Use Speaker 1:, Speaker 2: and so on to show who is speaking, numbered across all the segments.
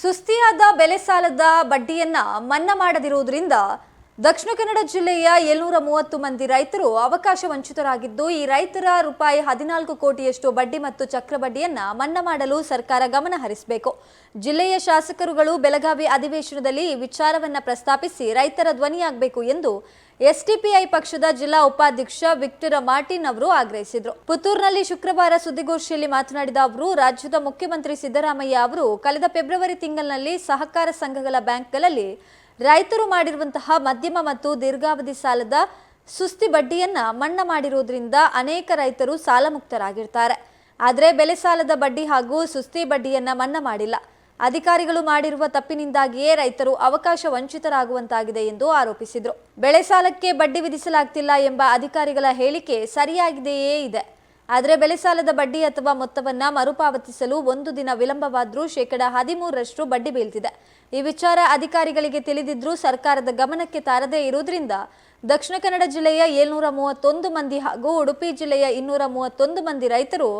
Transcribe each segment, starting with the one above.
Speaker 1: ಸುಸ್ತಿಯಾದ ಬೆಲೆ ಸಾಲದ ಬಡ್ಡಿಯನ್ನ ಮನ್ನಾ ಮಾಡದಿರುವುದರಿಂದ ದಕ್ಷಿಣ ಕನ್ನಡ ಜಿಲ್ಲೆಯ ಏಳ್ನೂರ ಮೂವತ್ತು ಮಂದಿ ರೈತರು ಅವಕಾಶ ವಂಚಿತರಾಗಿದ್ದು, ಈ ರೈತರ ರೂಪಾಯಿ ಹದಿನಾಲ್ಕು ಕೋಟಿಯಷ್ಟು ಬಡ್ಡಿ ಮತ್ತು ಚಕ್ರ ಬಡ್ಡಿಯನ್ನ ಮನ್ನಾ ಮಾಡಲು ಸರ್ಕಾರ ಗಮನ ಹರಿಸಬೇಕು. ಜಿಲ್ಲೆಯ ಶಾಸಕರುಗಳು ಬೆಳಗಾವಿ ಅಧಿವೇಶನದಲ್ಲಿ ಈ ವಿಚಾರವನ್ನ ಪ್ರಸ್ತಾಪಿಸಿ ರೈತರ ಧ್ವನಿಯಾಗಬೇಕು ಎಂದು ಎಸ್ಡಿಪಿಐ ಪಕ್ಷದ ಜಿಲ್ಲಾ ಉಪಾಧ್ಯಕ್ಷ ವಿಕ್ಟರ್ ಮಾರ್ಟಿನ್ ಅವರು ಆಗ್ರಹಿಸಿದರು. ಪುತ್ತೂರಿನಲ್ಲಿ ಶುಕ್ರವಾರ ಸುದ್ದಿಗೋಷ್ಠಿಯಲ್ಲಿ ಮಾತನಾಡಿದ ಅವರು, ರಾಜ್ಯದ ಮುಖ್ಯಮಂತ್ರಿ ಸಿದ್ದರಾಮಯ್ಯ ಅವರು ಕಳೆದ ಫೆಬ್ರವರಿ ತಿಂಗಳಿನಲ್ಲಿ ಸಹಕಾರ ಸಂಘಗಳ ಬ್ಯಾಂಕ್ಗಳಲ್ಲಿ ರೈತರು ಮಾಡಿರುವಂತಹ ಮಧ್ಯಮ ಮತ್ತು ದೀರ್ಘಾವಧಿ ಸಾಲದ ಸುಸ್ತಿ ಬಡ್ಡಿಯನ್ನ ಮನ್ನಾ ಮಾಡಿರುವುದರಿಂದ ಅನೇಕ ರೈತರು ಸಾಲಮುಕ್ತರಾಗಿರ್ತಾರೆ. ಆದರೆ ಬೆಲೆ ಸಾಲದ ಬಡ್ಡಿ ಹಾಗೂ ಸುಸ್ತಿ ಬಡ್ಡಿಯನ್ನ ಮನ್ನಾ ಮಾಡಿಲ್ಲ. ಅಧಿಕಾರಿಗಳು ಮಾಡಿರುವ ತಪ್ಪಿನಿಂದಾಗಿಯೇ ರೈತರು ಅವಕಾಶ ವಂಚಿತರಾಗುವಂತಾಗಿದೆ ಎಂದು ಆರೋಪಿಸಿದರು. ಬೆಳೆ ಸಾಲಕ್ಕೆ ಬಡ್ಡಿ ವಿಧಿಸಲಾಗ್ತಿಲ್ಲ ಎಂಬ ಅಧಿಕಾರಿಗಳ ಹೇಳಿಕೆ ಸರಿಯಾಗಿದೆಯೇ ಇದೆ. ಆದರೆ ಬೆಳೆ ಸಾಲದ ಬಡ್ಡಿ ಅಥವಾ ಮೊತ್ತವನ್ನು ಮರುಪಾವತಿಸಲು ಒಂದು ದಿನ ವಿಳಂಬವಾದರೂ ಶೇಕಡ ಹದಿಮೂರರಷ್ಟು ಬಡ್ಡಿ ಬೀಳ್ತಿದೆ. ಈ ವಿಚಾರ ಅಧಿಕಾರಿಗಳಿಗೆ ತಿಳಿದಿದ್ರೂ ಸರ್ಕಾರದ ಗಮನಕ್ಕೆ ತಾರದೇ ಇರುವುದರಿಂದ ದಕ್ಷಿಣ ಕನ್ನಡ ಜಿಲ್ಲೆಯ ಏಳ್ನೂರ ಮೂವತ್ತೊಂದು ಮಂದಿ ಹಾಗೂ ಉಡುಪಿ ಜಿಲ್ಲೆಯ ಇನ್ನೂರ ಮೂವತ್ತೊಂದು ಮಂದಿ ರೈತರು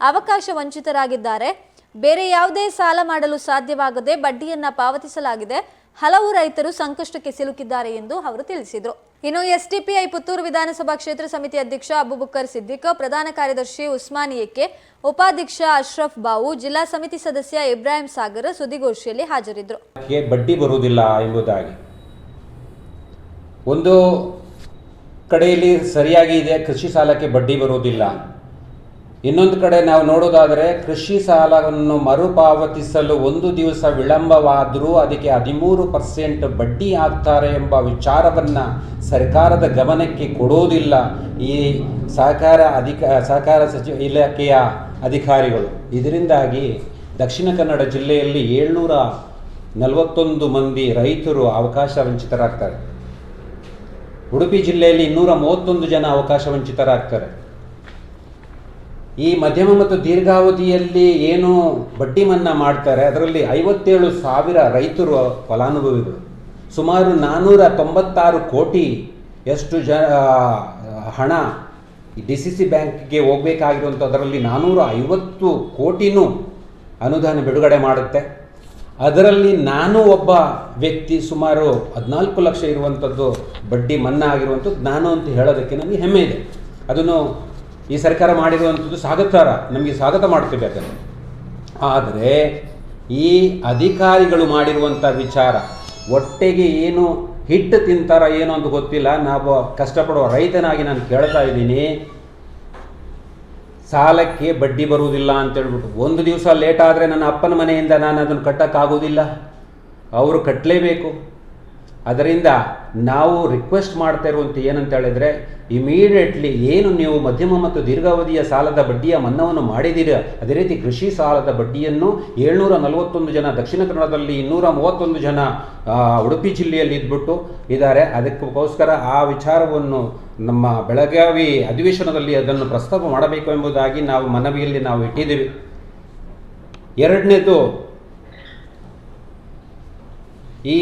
Speaker 1: ಅವಕಾಶ ವಂಚಿತರಾಗಿದ್ದಾರೆ. ಬೇರೆ ಯಾವುದೇ ಸಾಲ ಮಾಡಲು ಸಾಧ್ಯವಾಗದೆ ಬಡ್ಡಿಯನ್ನ ಪಾವತಿಸಲಾಗಿದೆ. ಹಲವು ರೈತರು ಸಂಕಷ್ಟಕ್ಕೆ ಸಿಲುಕಿದ್ದಾರೆ ಎಂದು ಅವರು ತಿಳಿಸಿದರು. ಇನ್ನು ಎಸ್ಡಿಪಿಐ ಪುತ್ತೂರು ವಿಧಾನಸಭಾ ಕ್ಷೇತ್ರ ಸಮಿತಿ ಅಧ್ಯಕ್ಷ ಅಬುಬುಕ್ಕರ್ ಸಿದ್ದಿಕ್, ಪ್ರಧಾನ ಕಾರ್ಯದರ್ಶಿ ಉಸ್ಮಾನಿಯಕ್ಕೆ ಉಪಾಧ್ಯಕ್ಷ ಅಶ್ರಫ್ ಬಾವು, ಜಿಲ್ಲಾ ಸಮಿತಿ ಸದಸ್ಯ ಇಬ್ರಾಹಿಂ ಸಾಗರ್ ಸುದ್ದಿಗೋಷ್ಠಿಯಲ್ಲಿ ಹಾಜರಿದ್ದರು
Speaker 2: ಬಡ್ಡಿ ಬರುವುದಿಲ್ಲ ಎಂಬುದಾಗಿ. ಒಂದು ಕಡೆಯಲ್ಲಿ ಸರಿಯಾಗಿ ಇದೆ ಕೃಷಿ ಸಾಲಕ್ಕೆ ಬಡ್ಡಿ ಬರುವುದಿಲ್ಲ. ಇನ್ನೊಂದು ಕಡೆ ನಾವು ನೋಡೋದಾದರೆ ಕೃಷಿ ಸಾಲವನ್ನು ಮರುಪಾವತಿಸಲು ಒಂದು ದಿವಸ ವಿಳಂಬವಾದರೂ ಅದಕ್ಕೆ ಹದಿಮೂರು ಪರ್ಸೆಂಟ್ ಬಡ್ಡಿ ಆಗ್ತಾರೆ ಎಂಬ ವಿಚಾರವನ್ನು ಸರ್ಕಾರದ ಗಮನಕ್ಕೆ ಕೊಡೋದಿಲ್ಲ ಈ ಸಹಕಾರ ಅಧಿಕ ಸಹಕಾರ ಸಚಿವ ಇಲಾಖೆಯ ಅಧಿಕಾರಿಗಳು. ಇದರಿಂದಾಗಿ ದಕ್ಷಿಣ ಕನ್ನಡ ಜಿಲ್ಲೆಯಲ್ಲಿ ಏಳ್ನೂರ ನಲವತ್ತೊಂದು ಮಂದಿ ರೈತರು ಅವಕಾಶ ವಂಚಿತರಾಗ್ತಾರೆ. ಉಡುಪಿ ಜಿಲ್ಲೆಯಲ್ಲಿ ಇನ್ನೂರ ಮೂವತ್ತೊಂದು ಜನ ಅವಕಾಶ ವಂಚಿತರಾಗ್ತಾರೆ. ಈ ಮಧ್ಯಮ ಮತ್ತು ದೀರ್ಘಾವಧಿಯಲ್ಲಿ ಏನು ಬಡ್ಡಿ ಮನ್ನಾ ಮಾಡ್ತಾರೆ, ಅದರಲ್ಲಿ ಐವತ್ತೇಳು ಸಾವಿರ ರೈತರು ಫಲಾನುಭವಿಗಳು. ಸುಮಾರು ನಾನ್ನೂರ ತೊಂಬತ್ತಾರು ಕೋಟಿ ಎಷ್ಟು ಜ ಹಣ ಡಿ ಸಿ ಸಿ ಬ್ಯಾಂಕ್ಗೆ ಹೋಗಬೇಕಾಗಿರುವಂಥದ್ರಲ್ಲಿ ನಾನ್ನೂರ ಐವತ್ತು ಕೋಟಿನೂ ಅನುದಾನ ಬಿಡುಗಡೆ ಮಾಡುತ್ತೆ. ಅದರಲ್ಲಿ ನಾನು ಒಬ್ಬ ವ್ಯಕ್ತಿ, ಸುಮಾರು ಹದಿನಾಲ್ಕು ಲಕ್ಷ ಇರುವಂಥದ್ದು ಬಡ್ಡಿ ಮನ್ನಾ ಆಗಿರುವಂಥದ್ದು ನಾನು ಅಂತ ಹೇಳೋದಕ್ಕೆ ನನಗೆ ಹೆಮ್ಮೆ ಇದೆ. ಅದನ್ನು ಈ ಸರ್ಕಾರ ಮಾಡಿರುವಂಥದ್ದು ಸ್ವಾಗತಾರ ನಮಗೆ ಸ್ವಾಗತ ಮಾಡ್ತೇವೆ ಅದನ್ನು. ಆದರೆ ಈ ಅಧಿಕಾರಿಗಳು ಮಾಡಿರುವಂಥ ವಿಚಾರ ಹೊಟ್ಟೆಗೆ ಏನು ಹಿಟ್ಟು ತಿಂತಾರ ಏನು ಅಂತ ಗೊತ್ತಿಲ್ಲ. ನಾವು ಕಷ್ಟಪಡುವ ರೈತನಾಗಿ ನಾನು ಕೇಳ್ತಾ ಇದ್ದೀನಿ. ಸಾಲಕ್ಕೆ ಬಡ್ಡಿ ಬರುವುದಿಲ್ಲ ಅಂತೇಳ್ಬಿಟ್ಟು ಒಂದು ದಿವಸ ಲೇಟ್ ಆದರೆ ನನ್ನ ಅಪ್ಪನ ಮನೆಯಿಂದ ನಾನು ಅದನ್ನು ಕಟ್ಟೋಕ್ಕಾಗೋದಿಲ್ಲ ಅವರು ಕಟ್ಟಲೇಬೇಕು. ಅದರಿಂದ ನಾವು ರಿಕ್ವೆಸ್ಟ್ ಮಾಡ್ತಾ ಇರುವಂಥ ಏನಂತ ಹೇಳಿದ್ರೆ ಇಮಿಡಿಯೇಟ್ಲಿ ಏನು ನೀವು ಮಧ್ಯಮ ಮತ್ತು ದೀರ್ಘಾವಧಿಯ ಸಾಲದ ಬಡ್ಡಿಯ ಮನ್ನವನ್ನು ಮಾಡಿದ್ದೀರ, ಅದೇ ರೀತಿ ಕೃಷಿ ಸಾಲದ ಬಡ್ಡಿಯನ್ನು ಏಳ್ನೂರ ನಲವತ್ತೊಂದು ಜನ, ದಕ್ಷಿಣ ಕನ್ನಡದಲ್ಲಿ ಇನ್ನೂರ ಮೂವತ್ತೊಂದು ಜನ ಉಡುಪಿ ಜಿಲ್ಲೆಯಲ್ಲಿ ಇದ್ಬಿಟ್ಟು ಇದ್ದಾರೆ. ಅದಕ್ಕೋಸ್ಕರ ಆ ವಿಚಾರವನ್ನು ನಮ್ಮ ಬೆಳಗಾವಿ ಅಧಿವೇಶನದಲ್ಲಿ ಅದನ್ನು ಪ್ರಸ್ತಾಪ ಮಾಡಬೇಕು ಎಂಬುದಾಗಿ ನಾವು ಮನವಿಯಲ್ಲಿ ನಾವು ಇಟ್ಟಿದ್ದೀವಿ. ಎರಡನೇದು, ಈ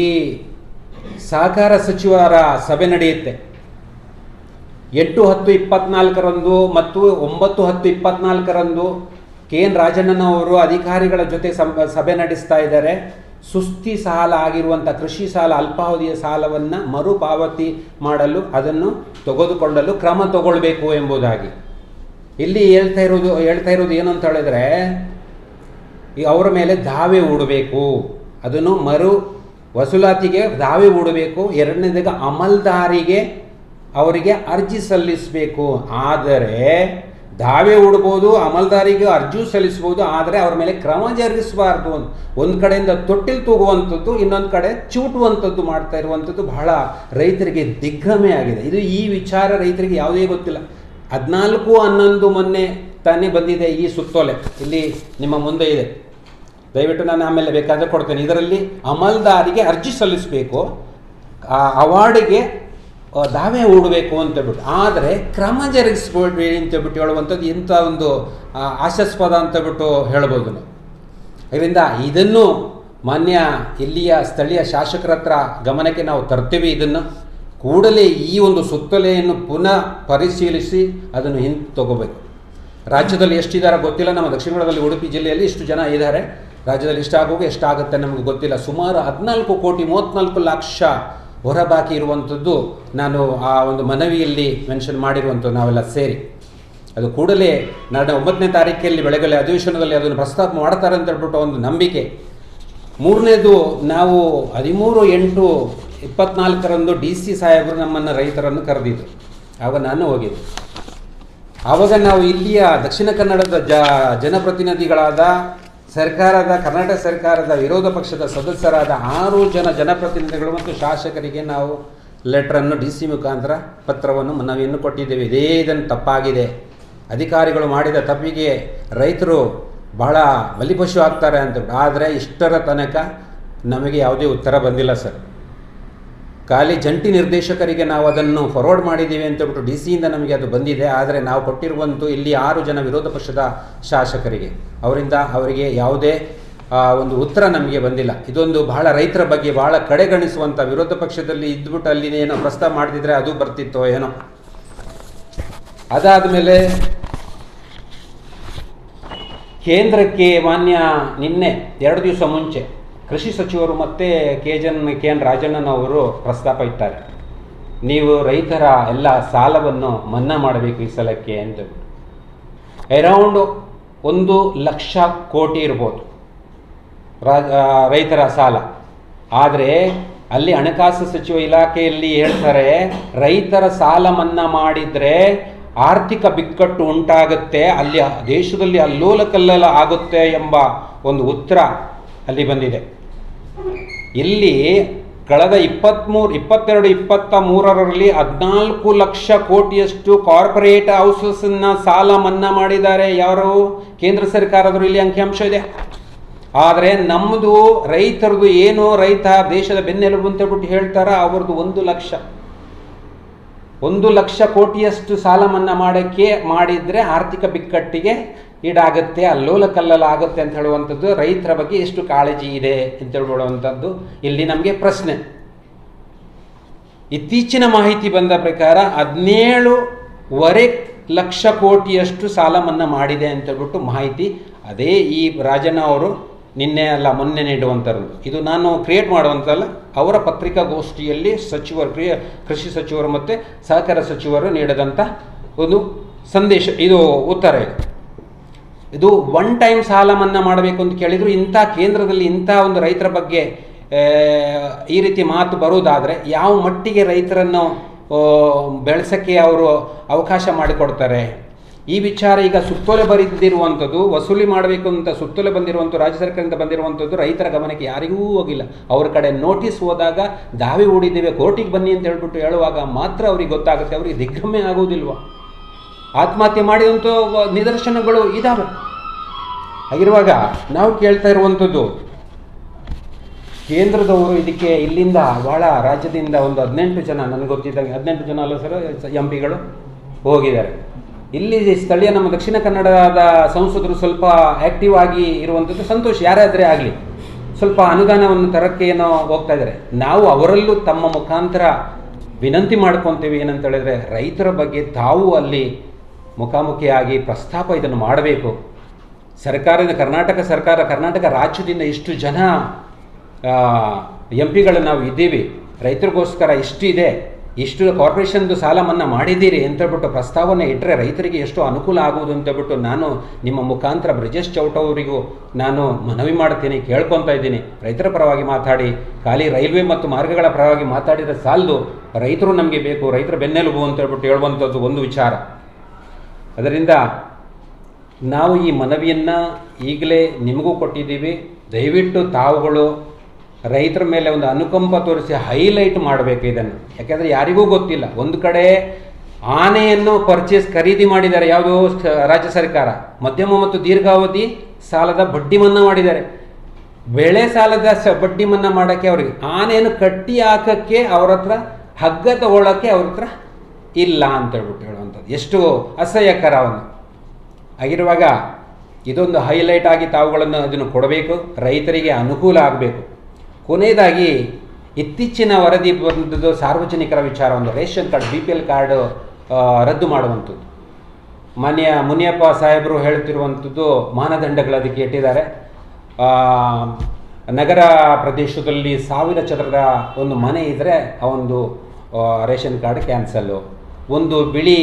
Speaker 2: ಸಹಕಾರ ಸಚಿವರ ಸಭೆ ನಡೆಯುತ್ತೆ. ಎಂಟು ಹತ್ತು ಇಪ್ಪತ್ನಾಲ್ಕರಂದು ಮತ್ತು ಒಂಬತ್ತು ಹತ್ತು ಇಪ್ಪತ್ನಾಲ್ಕರಂದು ಕೆ ಎನ್ ರಾಜಣ್ಣನವರು ಅಧಿಕಾರಿಗಳ ಜೊತೆ ಸಭೆ ನಡೆಸ್ತಾ ಇದ್ದಾರೆ. ಸುಸ್ತಿ ಸಾಲ ಆಗಿರುವಂಥ ಕೃಷಿ ಸಾಲ, ಅಲ್ಪಾವಧಿಯ ಸಾಲವನ್ನು ಮರುಪಾವತಿ ಮಾಡಲು, ಅದನ್ನು ತೆಗೆದುಕೊಳ್ಳಲು ಕ್ರಮ ತಗೊಳ್ಬೇಕು ಎಂಬುದಾಗಿ. ಇಲ್ಲಿ ಹೇಳ್ತಾ ಇರೋದು ಹೇಳ್ತಾ ಇರೋದು ಏನು ಅಂತ ಹೇಳಿದ್ರೆ ಅವರ ಮೇಲೆ ದಾವೆ ಹೂಡಬೇಕು. ಅದನ್ನು ಮರು ವಸೂಲಾತಿಗೆ ದಾವೆ ಹೂಡಬೇಕು. ಎರಡನೇದಾಗ ಅಮಲ್ದಾರಿಗೆ ಅವರಿಗೆ ಅರ್ಜಿ ಸಲ್ಲಿಸಬೇಕು. ಆದರೆ ದಾವೆ ಹೂಡ್ಬೋದು ಅಮಲ್ದಾರಿಗೆ ಅರ್ಜಿ ಸಲ್ಲಿಸ್ಬೋದು ಆದರೆ ಅವ್ರ ಮೇಲೆ ಕ್ರಮ ಜರುಗಿಸಬಾರ್ದು. ಒಂದು ಕಡೆಯಿಂದ ತೊಟ್ಟಿಲ್ ತೂಗುವಂಥದ್ದು, ಇನ್ನೊಂದು ಕಡೆ ಚೂಟುವಂಥದ್ದು ಮಾಡ್ತಾ ಇರುವಂಥದ್ದು ಬಹಳ ರೈತರಿಗೆ ದಿಗ್ಭ್ರಮೆ ಆಗಿದೆ. ಇದು ಈ ವಿಚಾರ ರೈತರಿಗೆ ಯಾವುದೇ ಗೊತ್ತಿಲ್ಲ. ಹದಿನಾಲ್ಕು ಹನ್ನೊಂದು ಮೊನ್ನೆ ತಾನೇ ಬಂದಿದೆ ಈ ಸುತ್ತೋಲೆ. ಇಲ್ಲಿ ನಿಮ್ಮ ಮುಂದೆ ಇದೆ. ದಯವಿಟ್ಟು ನಾನು ಆಮೇಲೆ ಬೇಕಾದರೆ ಕೊಡ್ತೇನೆ. ಇದರಲ್ಲಿ ಅಮಲ್ದಾರಿಗೆ ಅರ್ಜಿ ಸಲ್ಲಿಸಬೇಕು. ಆ ಅವಾರ್ಡಿಗೆ ದಾವೆ ಹೂಡಬೇಕು ಅಂತೇಳ್ಬಿಟ್ಟು ಆದರೆ ಕ್ರಮ ಜರುಗಿಸ್ಬೇಡಿ ಅಂತೇಳ್ಬಿಟ್ಟು ಹೇಳುವಂಥದ್ದು ಇಂಥ ಒಂದು ಆಶಾಸ್ಪದ ಅಂತ ಅಂತೇಳ್ಬಿಟ್ಟು ಹೇಳ್ಬೋದು ಇದರಿಂದ ಇದನ್ನು ಮಾನ್ಯ ಇಲ್ಲಿಯ ಸ್ಥಳೀಯ ಶಾಸಕರ ಹತ್ರ ಗಮನಕ್ಕೆ ನಾವು ತರ್ತೇವೆ ಇದನ್ನು. ಕೂಡಲೇ ಈ ಒಂದು ಸುತ್ತಲೆಯನ್ನು ಪುನಃ ಪರಿಶೀಲಿಸಿ ಅದನ್ನು ಹಿಂದೆ ತಗೋಬೇಕು. ರಾಜ್ಯದಲ್ಲಿ ಎಷ್ಟಿದ್ದಾರೆ ಗೊತ್ತಿಲ್ಲ. ನಮ್ಮ ದಕ್ಷಿಣ ಕನ್ನಡದಲ್ಲಿ ಉಡುಪಿ ಜಿಲ್ಲೆಯಲ್ಲಿ ಇಷ್ಟು ಜನ ಇದ್ದಾರೆ. ರಾಜ್ಯದಲ್ಲಿ ಎಷ್ಟಾಗುವಾಗ ಎಷ್ಟಾಗುತ್ತೆ ನಮಗೆ ಗೊತ್ತಿಲ್ಲ. ಸುಮಾರು ಹದಿನಾಲ್ಕು ಕೋಟಿ ಮೂವತ್ತ್ನಾಲ್ಕು ಲಕ್ಷ ಹೊರಬಾಕಿ ಇರುವಂಥದ್ದು ನಾನು ಆ ಒಂದು ಮನವಿಯಲ್ಲಿ ಮೆನ್ಷನ್ ಮಾಡಿರುವಂಥದ್ದು ನಾವೆಲ್ಲ ಸೇರಿ. ಅದು ಕೂಡಲೇ ನಾಳೆ ಒಂಬತ್ತನೇ ತಾರೀಕಲ್ಲಿ ಬೆಳಗಲೆ ಅಧಿವೇಶನದಲ್ಲಿ ಅದನ್ನು ಪ್ರಸ್ತಾಪ ಮಾಡ್ತಾರೆ ಅಂತ ಹೇಳ್ಬಿಟ್ಟು ಒಂದು ನಂಬಿಕೆ. ಮೂರನೇದು, ನಾವು ಹದಿಮೂರು ಎಂಟು ಇಪ್ಪತ್ನಾಲ್ಕರಂದು ಡಿ ಸಿ ಸಾಹೇಬರು ನಮ್ಮನ್ನು ರೈತರನ್ನು ಕರೆದಿದ್ದರು ಆವಾಗ ನಾನು ಹೋಗಿದ್ದೆ. ಆವಾಗ ನಾವು ಇಲ್ಲಿಯ ದಕ್ಷಿಣ ಕನ್ನಡದ ಜ, ಜನಪ್ರತಿನಿಧಿಗಳಾದ ಸರ್ಕಾರದ, ಕರ್ನಾಟಕ ಸರ್ಕಾರದ ವಿರೋಧ ಪಕ್ಷದ ಸದಸ್ಯರಾದ ಆರು ಜನ ಜನಪ್ರತಿನಿಧಿಗಳು ಮತ್ತು ಶಾಸಕರಿಗೆ ನಾವು ಲೆಟ್ರನ್ನು ಡಿ ಸಿ ಮುಖಾಂತರ ಪತ್ರವನ್ನು ಮನವಿಯನ್ನು ಕೊಟ್ಟಿದ್ದೇವೆ. ಇದೇ ಇದನ್ನು ತಪ್ಪಾಗಿದೆ. ಅಧಿಕಾರಿಗಳು ಮಾಡಿದ ತಪ್ಪಿಗೆ ರೈತರು ಬಹಳ ಬಲಿಪಶು ಆಗ್ತಾರೆ ಅಂತ. ಆದರೆ ಇಷ್ಟರ ತನಕ ನಮಗೆ ಯಾವುದೇ ಉತ್ತರ ಬಂದಿಲ್ಲ ಸರ್. ಖಾಲಿ ಜಂಟಿ ನಿರ್ದೇಶಕರಿಗೆ ನಾವು ಅದನ್ನು ಫಾರ್ವರ್ಡ್ ಮಾಡಿದ್ದೀವಿ ಅಂತ ಹೇಳ್ಬಿಟ್ಟು ಡಿ ಸಿಯಿಂದ ನಮಗೆ ಅದು ಬಂದಿದೆ. ಆದರೆ ನಾವು ಕೊಟ್ಟಿರುವಂತೂ ಇಲ್ಲಿ ಆರು ಜನ ವಿರೋಧ ಪಕ್ಷದ ಶಾಸಕರಿಗೆ. ಅವರಿಂದ ಅವರಿಗೆ ಯಾವುದೇ ಒಂದು ಉತ್ತರ ನಮಗೆ ಬಂದಿಲ್ಲ. ಇದೊಂದು ಬಹಳ ರೈತರ ಬಗ್ಗೆ ಬಹಳ ಕಡೆಗಣಿಸುವಂಥ ವಿರೋಧ ಪಕ್ಷದಲ್ಲಿ ಇದ್ಬಿಟ್ಟು ಅಲ್ಲಿ ಏನೋ ಪ್ರಸ್ತಾವ ಮಾಡ್ತಿದ್ರೆ ಅದು ಬರ್ತಿತ್ತೋ ಏನೋ. ಅದಾದ ಮೇಲೆ ಕೇಂದ್ರಕ್ಕೆ ಮಾನ್ಯ ನಿನ್ನೆ, ಎರಡು ದಿವಸ ಮುಂಚೆ ಕೃಷಿ ಸಚಿವರು ಮತ್ತು ಕೆ ಜನ್ ಕೆ ಎನ್ ರಾಜಣ್ಣನವರು ಪ್ರಸ್ತಾಪ ಇಟ್ಟಾರೆ. ನೀವು ರೈತರ ಎಲ್ಲ ಸಾಲವನ್ನು ಮನ್ನಾ ಮಾಡಬೇಕು ಈ ಸಲಕ್ಕೆ ಅಂತ ಅರೌಂಡ್ ಒಂದು ಲಕ್ಷ ಕೋಟಿ ಇರ್ಬೋದು. ರೈತರ ಸಾಲ. ಆದರೆ ಅಲ್ಲಿ ಹಣಕಾಸು ಸಚಿವ ಇಲಾಖೆಯಲ್ಲಿ ಹೇಳ್ತಾರೆ, ರೈತರ ಸಾಲ ಮನ್ನಾ ಮಾಡಿದರೆ ಆರ್ಥಿಕ ಬಿಕ್ಕಟ್ಟು ಉಂಟಾಗುತ್ತೆ, ಅಲ್ಲಿ ದೇಶದಲ್ಲಿ ಅಲ್ಲೋಲ ಕಲ್ಲೋಲ ಆಗುತ್ತೆ ಎಂಬ ಒಂದು ಉತ್ತರ ಅಲ್ಲಿ ಬಂದಿದೆ. ಇಲ್ಲಿ ಕಳೆದ ಇಪ್ಪತ್ತ್ಮೂರು ಇಪ್ಪತ್ತೆರಡು, ಇಪ್ಪತ್ತ ಮೂರರಲ್ಲಿ ಹದಿನಾಲ್ಕು ಲಕ್ಷ ಕೋಟಿಯಷ್ಟು ಕಾರ್ಪೊರೇಟ್ ಹೌಸಸ್ನ ಸಾಲ ಮನ್ನಾ ಮಾಡಿದ್ದಾರೆ. ಯಾರು? ಕೇಂದ್ರ ಸರ್ಕಾರದರು ಇಲ್ಲಿ ಅಂಕಿಅಂಶ ಇದೆ. ಆದರೆ ನಮ್ಮದು ರೈತರದು ಏನು ರೈತ ದೇಶದ ಬೆನ್ನೆಲುಬು ಅಂತ ಬಿಟ್ಟು ಹೇಳ್ತಾರ, ಅವ್ರದ್ದು ಒಂದು ಲಕ್ಷ. ಒಂದು ಲಕ್ಷ ಕೋಟಿಯಷ್ಟು ಸಾಲ ಮನ್ನಾ ಮಾಡೋಕ್ಕೆ ಮಾಡಿದರೆ ಆರ್ಥಿಕ ಬಿಕ್ಕಟ್ಟಿಗೆ ಈಡಾಗುತ್ತೆ, ಅಲ್ಲೋಲ ಆಗುತ್ತೆ ಅಂತ ಹೇಳುವಂಥದ್ದು ರೈತರ ಬಗ್ಗೆ ಎಷ್ಟು ಕಾಳಜಿ ಇದೆ ಅಂತ ಹೇಳುವಂಥದ್ದು ಇಲ್ಲಿ ನಮಗೆ ಪ್ರಶ್ನೆ. ಇತ್ತೀಚಿನ ಮಾಹಿತಿ ಬಂದ ಪ್ರಕಾರ ಹದಿನೇಳುವರೆ ಲಕ್ಷ ಕೋಟಿಯಷ್ಟು ಸಾಲ ಮನ್ನಾ ಮಾಡಿದೆ ಅಂತ ಹೇಳ್ಬಿಟ್ಟು ಮಾಹಿತಿ. ಅದೇ ಈ ರಾಜಣ್ಣ ಅವರು ನಿನ್ನೆ ಅಲ್ಲ, ಮೊನ್ನೆ ನೀಡುವಂಥದ್ದು. ಇದು ನಾನು ಕ್ರಿಯೇಟ್ ಮಾಡುವಂಥಲ್ಲ ಅವರ ಪತ್ರಿಕಾಗೋಷ್ಠಿಯಲ್ಲಿ ಸಚಿವರು, ಕ್ರಿಯ, ಕೃಷಿ ಸಚಿವರು ಮತ್ತು ಸಹಕಾರ ಸಚಿವರು ನೀಡಿದಂಥ ಒಂದು ಸಂದೇಶ, ಇದು ಉತ್ತರ ಇದು. ಇದು ಒನ್ ಟೈಮ್ ಸಾಲ ಮನ್ನಾ ಮಾಡಬೇಕು ಅಂತ ಕೇಳಿದ್ರು, ಇಂಥ ಕೇಂದ್ರದಲ್ಲಿ ಇಂಥ ಒಂದು ರೈತರ ಬಗ್ಗೆ ಈ ರೀತಿ ಮಾತು ಬರುವುದಾದರೆ ಯಾವ ಮಟ್ಟಿಗೆ ರೈತರನ್ನು ಬೆಳೆಸೋಕ್ಕೆ ಅವರು ಅವಕಾಶ ಮಾಡಿಕೊಡ್ತಾರೆ? ಈ ವಿಚಾರ ಈಗ ಸುತ್ತೋಲೆ ಬರೆದಿರುವಂಥದ್ದು ವಸೂಲಿ ಮಾಡಬೇಕು ಅಂತ ಸುತ್ತೋಲೆ ಬಂದಿರುವಂಥ ರಾಜ್ಯ ಸರ್ಕಾರದಿಂದ ಬಂದಿರುವಂಥದ್ದು ರೈತರ ಗಮನಕ್ಕೆ ಯಾರಿಗೂ ಹೋಗಿಲ್ಲ. ಅವ್ರ ಕಡೆ ನೋಟಿಸ್ ಹೋದಾಗ ದಾವಿ ಹೂಡಿದ್ದೇವೆ, ಕೋರ್ಟಿಗೆ ಬನ್ನಿ ಅಂತ ಹೇಳ್ಬಿಟ್ಟು ಹೇಳುವಾಗ ಮಾತ್ರ ಅವ್ರಿಗೆ ಗೊತ್ತಾಗುತ್ತೆ, ಅವ್ರಿಗೆ ದಿಗ್ಭ್ರಮೆ ಆಗುವುದಿಲ್ವ ಆತ್ಮಹತ್ಯೆ ಮಾಡಿದಂಥ ನಿದರ್ಶನಗಳು ಇದ್ದಾವೆ ಹಾಗಿರುವಾಗ ನಾವು ಕೇಳ್ತಾ ಇರುವಂಥದ್ದು, ಕೇಂದ್ರದವರು ಇದಕ್ಕೆ ಇಲ್ಲಿಂದ ಬಹಳ ರಾಜ್ಯದಿಂದ ಒಂದು ಹದಿನೆಂಟು ಜನ, ನನಗೆ ಗೊತ್ತಿದ್ದಂಗೆ ಹದಿನೆಂಟು ಜನ ಅಲ್ಲ ಸರ್, ಎಂ ಪಿಗಳು ಹೋಗಿದ್ದಾರೆ. ಇಲ್ಲಿ ಸ್ಥಳೀಯ ನಮ್ಮ ದಕ್ಷಿಣ ಕನ್ನಡದ ಸಂಸದರು ಸ್ವಲ್ಪ ಆ್ಯಕ್ಟಿವ್ ಆಗಿ ಇರುವಂಥದ್ದು ಸಂತೋಷ, ಯಾರಾದರೆ ಆಗಲಿ. ಸ್ವಲ್ಪ ಅನುದಾನವನ್ನು ತರಕ್ಕೆ ಏನೋ ಹೋಗ್ತಾ ಇದ್ದಾರೆ. ನಾವು ಅವರಲ್ಲೂ ತಮ್ಮ ಮುಖಾಂತರ ವಿನಂತಿ ಮಾಡ್ಕೊತೀವಿ ಏನಂತ ಹೇಳಿದ್ರೆ, ರೈತರ ಬಗ್ಗೆ ತಾವು ಅಲ್ಲಿ ಮುಖಾಮುಖಿಯಾಗಿ ಪ್ರಸ್ತಾಪ ಇದನ್ನು ಮಾಡಬೇಕು. ಸರ್ಕಾರದ ಕರ್ನಾಟಕ ಸರ್ಕಾರ, ಕರ್ನಾಟಕ ರಾಜ್ಯದಿಂದ ಇಷ್ಟು ಜನ ಎಂ ಪಿಗಳು ನಾವು ಇದ್ದೀವಿ. ರೈತರಿಗೋಸ್ಕರ ಇಷ್ಟು ಇದೆ ಇಷ್ಟು ಕಾರ್ಪೊರೇಷನ್ದು ಸಾಲ ಮನ್ನಾ ಮಾಡಿದ್ದೀರಿ ಅಂತ ಹೇಳ್ಬಿಟ್ಟು ಪ್ರಸ್ತಾವನೆ ಇಟ್ಟರೆ ರೈತರಿಗೆ ಎಷ್ಟು ಅನುಕೂಲ ಆಗುವುದು ಅಂತೇಳ್ಬಿಟ್ಟು ನಾನು ನಿಮ್ಮ ಮುಖಾಂತರ ಬ್ರಿಜೇಶ್ ಚೌಟ ಅವರಿಗೂ ನಾನು ಮನವಿ ಮಾಡ್ತೀನಿ, ಕೇಳ್ಕೊತಾ ಇದ್ದೀನಿ. ರೈತರ ಪರವಾಗಿ ಮಾತಾಡಿ, ಖಾಲಿ ರೈಲ್ವೆ ಮತ್ತು ಮಾರ್ಗಗಳ ಪರವಾಗಿ ಮಾತಾಡಿದರೆ ಸಾಲದು. ರೈತರು ನಮಗೆ ಬೇಕು, ರೈತರ ಬೆನ್ನೆಲುಬು ಅಂತ ಹೇಳ್ಬಿಟ್ಟು ಹೇಳುವಂಥದ್ದು ಒಂದು ವಿಚಾರ. ಅದರಿಂದ ನಾವು ಈ ಮನವಿಯನ್ನು ಈಗಲೇ ನಿಮಗೂ ಕೊಟ್ಟಿದ್ದೀವಿ. ದಯವಿಟ್ಟು ತಾವುಗಳು ರೈತರ ಮೇಲೆ ಒಂದು ಅನುಕಂಪ ತೋರಿಸಿ ಹೈಲೈಟ್ ಮಾಡಬೇಕು ಇದನ್ನು. ಯಾಕೆಂದರೆ ಯಾರಿಗೂ ಗೊತ್ತಿಲ್ಲ. ಒಂದು ಕಡೆ ಆನೆಯನ್ನು ಪರ್ಚೇಸ್ ಖರೀದಿ ಮಾಡಿದ್ದಾರೆ. ಯಾವುದು ರಾಜ್ಯ ಸರ್ಕಾರ. ಮಧ್ಯಮ ಮತ್ತು ದೀರ್ಘಾವಧಿ ಸಾಲದ ಬಡ್ಡಿ ಮನ್ನಾ ಮಾಡಿದ್ದಾರೆ. ಬೆಳೆ ಸಾಲದ ಸ ಬಡ್ಡಿ ಮನ್ನಾ ಮಾಡೋಕ್ಕೆ ಅವರಿಗೆ ಆನೆಯನ್ನು ಕಟ್ಟಿ ಹಾಕಕ್ಕೆ ಅವರ ಹತ್ರ, ಹಗ್ಗ ತಗೊಳ್ಳೋಕ್ಕೆ ಅವ್ರ ಹತ್ರ ಇಲ್ಲ ಅಂತ ಹೇಳ್ಬಿಟ್ಟು ಹೇಳುವಂಥದ್ದು. ಎಷ್ಟು ಅಸಹ್ಯಕರ ಅವನು ಆಗಿರುವಾಗ ಇದೊಂದು ಹೈಲೈಟ್ ಆಗಿ ತಾವುಗಳನ್ನು ಅದನ್ನು ಕೊಡಬೇಕು, ರೈತರಿಗೆ ಅನುಕೂಲ ಆಗಬೇಕು. ಕೊನೆಯದಾಗಿ ಇತ್ತೀಚಿನ ವರದಿ ಬಂದದ್ದು ಸಾರ್ವಜನಿಕರ ವಿಚಾರ, ಒಂದು ration card B P L card ರದ್ದು ಮಾಡುವಂಥದ್ದು. ಮಾನ್ಯ ಮುನಿಯಪ್ಪ ಸಾಹೇಬರು ಹೇಳ್ತಿರುವಂಥದ್ದು ಮಾನದಂಡಗಳು ಅದಕ್ಕೆ ಇಟ್ಟಿದ್ದಾರೆ. ನಗರ ಪ್ರದೇಶದಲ್ಲಿ ಸಾವಿರ ಚದರದ ಒಂದು ಮನೆ ಇದ್ದರೆ ಆ ಒಂದು ರೇಷನ್ ಕಾರ್ಡ್ ಕ್ಯಾನ್ಸಲ್ಲು ಒಂದು ಬಿಳಿ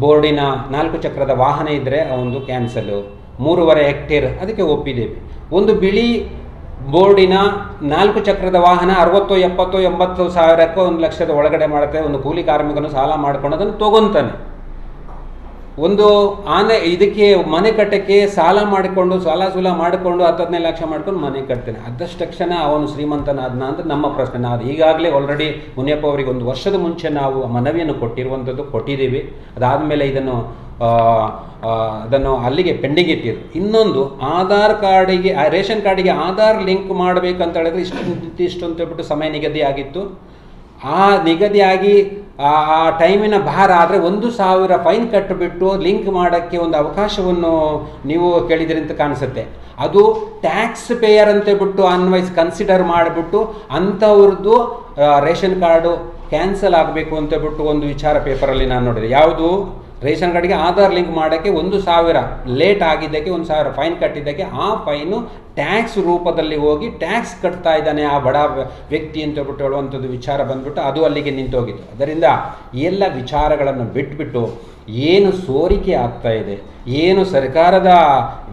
Speaker 2: ಬೋರ್ಡಿನ ನಾಲ್ಕು ಚಕ್ರದ ವಾಹನ ಇದ್ದರೆ ಒಂದು ಕ್ಯಾನ್ಸಲು. ಮೂರುವರೆ ಹೆಕ್ಟೇರ್ ಅದಕ್ಕೆ ಒಪ್ಪಿದ್ದೇವೆ ಒಂದು ಬಿಳಿ ಬೋರ್ಡಿನ ನಾಲ್ಕು ಚಕ್ರದ ವಾಹನ ಅರವತ್ತು, ಎಪ್ಪತ್ತು, ಎಂಬತ್ತು ಸಾವಿರಕ್ಕೋ ಒಂದು ಲಕ್ಷದ ಒಳಗಡೆ ಮಾಡುತ್ತೆ ಒಂದು ಕೂಲಿ ಕಾರ್ಮಿಕನು ಸಾಲ ಮಾಡ್ಕೊಂಡು ಅದನ್ನು ತೊಗೊತಾನೆ. ಒಂದು ಆನೆ ಇದಕ್ಕೆ ಮನೆ ಕಟ್ಟಕ್ಕೆ ಸಾಲ ಮಾಡಿಕೊಂಡು, ಸಾಲ ಸೂಲ ಮಾಡಿಕೊಂಡು ಹತ್ತು ಹದಿನೈದು ಲಕ್ಷ ಮಾಡ್ಕೊಂಡು ಮನೆ ಕಟ್ತೇನೆ. ಅದಷ್ಟು ತಕ್ಷಣ ಅವನು ಶ್ರೀಮಂತನಾದ್ನ ಅಂತ ನಮ್ಮ ಪ್ರಶ್ನೆ. ನಾವು ಈಗಾಗಲೇ ಆಲ್ರೆಡಿ ಮುನಿಯಪ್ಪ ಅವರಿಗೆ ಒಂದು ವರ್ಷದ ಮುಂಚೆ ನಾವು ಮನವಿಯನ್ನು ಕೊಟ್ಟಿರುವಂಥದ್ದು ಕೊಟ್ಟಿದ್ದೀವಿ. ಅದಾದಮೇಲೆ ಇದನ್ನು ಅದನ್ನು ಅಲ್ಲಿಗೆ ಪೆಂಡಿಂಗ್ ಇಟ್ಟಿದ್ರು. ಇನ್ನೊಂದು ಆಧಾರ್ ಕಾರ್ಡಿಗೆ ರೇಷನ್ ಕಾರ್ಡಿಗೆ ಆಧಾರ್ ಲಿಂಕ್ ಮಾಡಬೇಕಂತ ಹೇಳಿದ್ರೆ ಇಷ್ಟು ಇಷ್ಟು ಅಂತ ಹೇಳ್ಬಿಟ್ಟು ಸಮಯ ನಿಗದಿ ಆಗಿತ್ತು ಆ ನಿಗದಿಯಾಗಿ ಆ ಟೈಮಿನ ಭಾರ ಆದರೆ ಒಂದು ಸಾವಿರ ಫೈನ್ ಕಟ್ಟಿಬಿಟ್ಟು ಲಿಂಕ್ ಮಾಡೋಕ್ಕೆ ಒಂದು ಅವಕಾಶವನ್ನು ನೀವು ಕೇಳಿದಿರಿ ಅಂತ ಕಾಣಿಸುತ್ತೆ. ಅದು ಟ್ಯಾಕ್ಸ್ ಪೇಯರ್ ಅಂತ ಬಿಟ್ಟು ಅನ್ವೈಸ್ ಕನ್ಸಿಡರ್ ಮಾಡಿಬಿಟ್ಟು ಅಂಥವ್ರದ್ದು ರೇಷನ್ ಕಾರ್ಡು ಕ್ಯಾನ್ಸಲ್ ಆಗಬೇಕು ಅಂತ ಬಿಟ್ಟು ಒಂದು ವಿಚಾರ ಪೇಪರಲ್ಲಿ ನಾನು ನೋಡಿದೆ. ಯಾವುದು? ರೇಷನ್ ಕಾರ್ಡ್ಗೆ ಆಧಾರ್ ಲಿಂಕ್ ಮಾಡೋಕ್ಕೆ ಒಂದು ಸಾವಿರ ಲೇಟ್ ಆಗಿದ್ದಕ್ಕೆ ಒಂದು ಸಾವಿರ ಫೈನ್ ಕಟ್ಟಿದ್ದಕ್ಕೆ ಆ ಫೈನು ಟ್ಯಾಕ್ಸ್ ರೂಪದಲ್ಲಿ ಹೋಗಿ ಟ್ಯಾಕ್ಸ್ ಕಟ್ತಾ ಇದ್ದಾನೆ ಆ ಬಡ ವ್ಯಕ್ತಿ ಅಂತ ಹೇಳ್ಬಿಟ್ಟು ಹೇಳುವಂಥದ್ದು ವಿಚಾರ ಬಂದ್ಬಿಟ್ಟು ಅದು ಅಲ್ಲಿಗೆ ನಿಂತೋಗಿತ್ತು. ಅದರಿಂದ ಎಲ್ಲ ವಿಚಾರಗಳನ್ನು ಬಿಟ್ಬಿಟ್ಟು ಏನು ಸೋರಿಕೆ ಆಗ್ತಾ ಇದೆ, ಏನು ಸರ್ಕಾರದ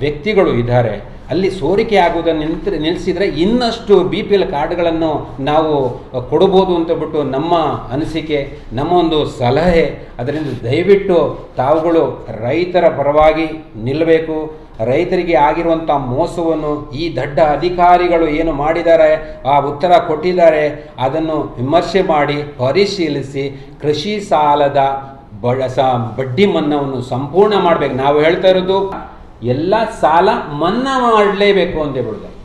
Speaker 2: ವ್ಯಕ್ತಿಗಳು ಇದ್ದಾರೆ ಅಲ್ಲಿ ಸೋರಿಕೆ ಆಗುವುದನ್ನು ನಿಂತ ನಿಲ್ಲಿಸಿದರೆ ಇನ್ನಷ್ಟು ಬಿ ಪಿ ಎಲ್ ಕಾರ್ಡ್ಗಳನ್ನು ನಾವು ಕೊಡ್ಬೋದು ಅಂತ ಬಿಟ್ಟು ನಮ್ಮ ಅನಿಸಿಕೆ, ನಮ್ಮ ಒಂದು ಸಲಹೆ, ಅದರಿಂದ ದಯವಿಟ್ಟು ತಾವುಗಳು ರೈತರ ಪರವಾಗಿ ನಿಲ್ಲಬೇಕು. ರೈತರಿಗೆ ಆಗಿರುವಂಥ ಮೋಸವನ್ನು ಈ ದಡ್ಡ ಅಧಿಕಾರಿಗಳು ಏನು ಮಾಡಿದ್ದಾರೆ, ಆ ಉತ್ತರ ಕೊಟ್ಟಿದ್ದಾರೆ, ಅದನ್ನು ವಿಮರ್ಶೆ ಮಾಡಿ ಪರಿಶೀಲಿಸಿ ಕೃಷಿ ಸಾಲದ ಬಡ ಬಡ್ಡಿ ಮನ್ನವನ್ನು ಸಂಪೂರ್ಣ ಮಾಡಬೇಕು. ನಾವು ಹೇಳ್ತಾ ಇರೋದು ಎಲ್ಲ ಸಾಲ ಮನ್ನಾ ಮಾಡಲೇಬೇಕು ಅಂತ ಹೇಳ್ಬಿಡ್ತಾರೆ.